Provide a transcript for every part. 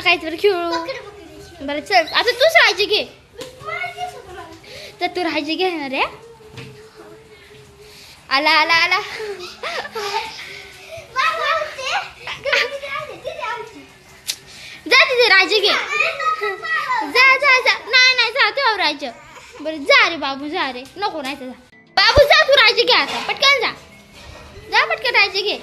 ना काहीतरी खेळू बरं चल आता तूच राहायची घे तर तू राहायची घेणार आहे आला आला आला जा तिथे राहायची घे जा जा जा नाही नाही जा तू राहायचं बरं जा रे बाबू जा रे नको नाही तर जा बाबू जा तू राहायची घे आता पटकन जा जा पटकन राहायची घे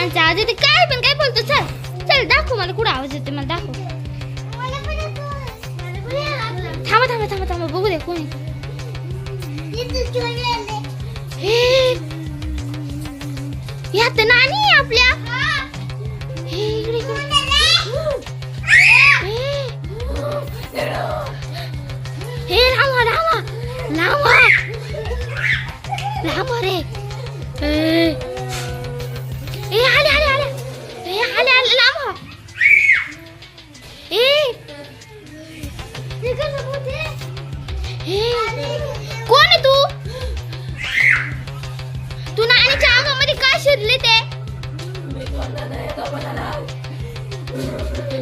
माणसं आज येते काय पण काय बोलतो चल चल दाखव मला कुठं आवाज येते मला दाखव थांबा थांबा थांबा थांबा बघू दे कोणी आहे. हे यात तर नानी आपल्या हे इकडे इकडे. हे. हे रामा रामा रामा रामा रे कोण आहे तू? तू नाणीच्या अंगामध्ये काय शिरले ते?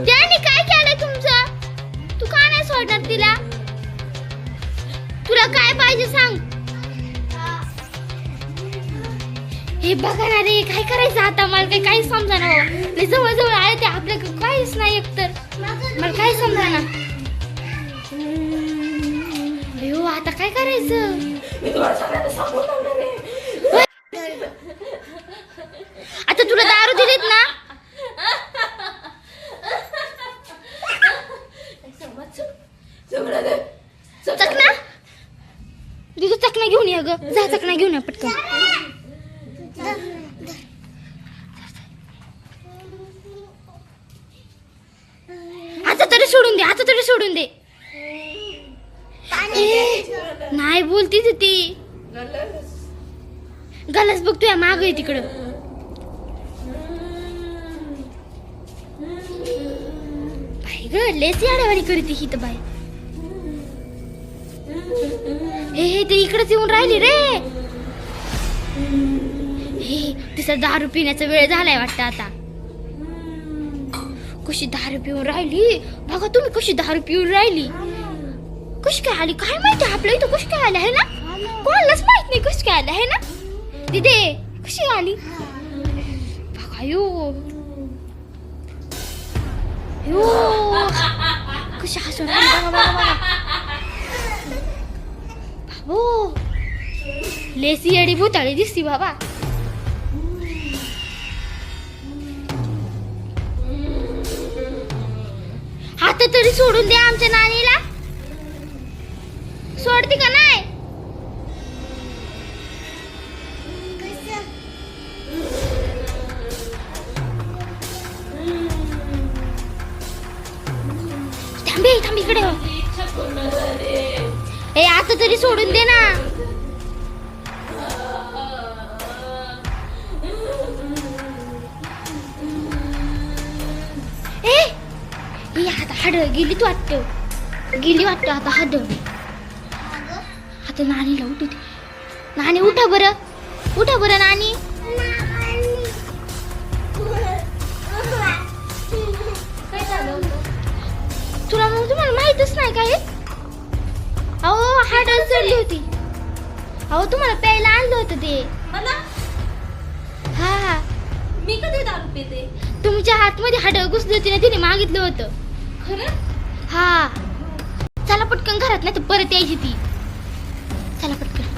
त्याने काय केलंय तुमचं? तू का नाही सोडणार तिला? तुला काय पाहिजे सांग. हे बघा ना रे काय करायचं आता? मला काही काही समजा ना आता काय करायचं? आता तुला दारू दिलीत ना? चकना? दिदू चकना घेऊन ये ग जा चकना घेऊन ये पटकन. आता तरी सोडून दे आता तरी सोडून दे. नाही बोलतीच ती ती. गलस बघतोय माग आहे तिकडं. बाई ग लेस याड्यावानी करते ही तर बाई. हे हे ते इकडेच येऊन राहिली रे. हे तिचा दारू पिण्याचा वेळ झालाय वाटतं आता. कशी दारू पिऊन राहिली? बघा तुम्ही कशी दारू पिऊन राहिली. कशी काय आली काय माहिती आपल्या इथं कशी काय आली आहे ना? कोणालाच माहीत नाही कशी काय आली आहे ना? दिदे कशी आली बघा यो। यो कशी हसून बघा बघा बघा बाबो। लेसी अडी भूताळी दिसती बाबा। हात तरी सोडून द्या आमच्या नानीला। सोडती का नाही? थांबे थांब इकडे हो. ए आता तरी सोडून दे ना. ए आता हाड गेली तू वाटतो. गेली वाटतो आता हाड. आता नानीला उठू दे. नानी उठा बरं. उठा बरं झालं तुला मग तुम्हाला माहितच नाही काय अहो हाड चढली होती. अहो तुम्हाला प्यायला आणलं होतं ते. मला? हा. हा मी कधी दारू पिते? तुमच्या हातमध्ये हाड घुसली होती ना तिने मागितलं होतं. खरं? हा. चला पटकन घरात नाही तर परत यायची ती. चला पटकन